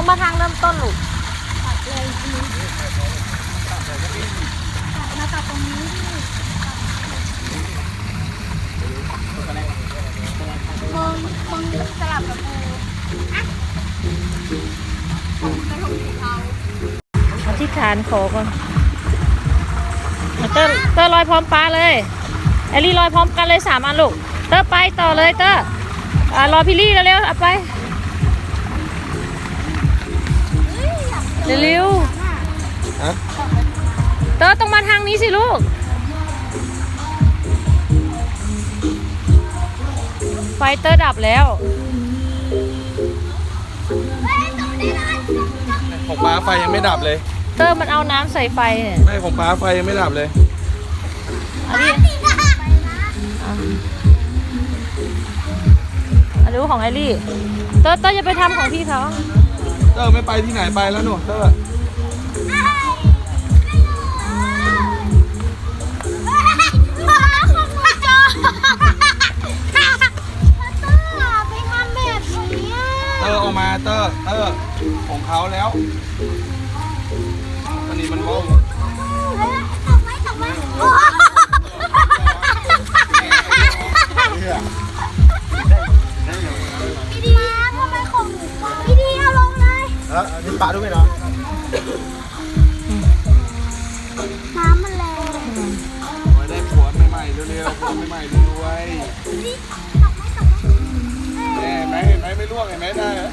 ต้องมาทางเริ่มต้นลูกตัดเลยอันนี้ตัดมาตัดตรงนี้มึงมึงสลับกับกูอะผมกระทงสีเทาอธิษฐานขอก่อนเตอร์เตอร์ลอยพร้อมป้าเลยแอลลี่ลอยพร้อมกันเลยสามอันลูก เตอร์ไปต่อเลยเตอร์อ่ารอพี่ลี่เร็วๆเอาไป เจอเร็วอะฮะๆเตอร์ต้องมาทางนี้สิลูก ไฟเตอร์ดับแล้วเฮ้ยตรงนี้เลยของป้าไฟยังไม่ดับเลย เตอร์มันเอาน้ำใส่ไฟเนี่ยไม่ของป้าไฟยังไม่ดับเลยอันนี้ตีนะไปนะอันนี้ของแอลลี่ เตอร์เตอร์จะไปทำของพี่เขาเตอร์ไม่ไปที่ไหนไปแล้วหนูเตอร์เตอร์ออกมาเตอร์เตอร์ของเขาแล้วอันนี้มันว่อง เอออันนี้ปลาด้วยไหมเนาะน้ำมันแรงโอ้ยได้ผัวใหม่ๆเร็วๆผัวใหม่ๆรวยนี่ตกไหมตกไหมๆแม่เห็นไหมเห็นไหมไม่ร่วงเห็นไหมได้เหรอ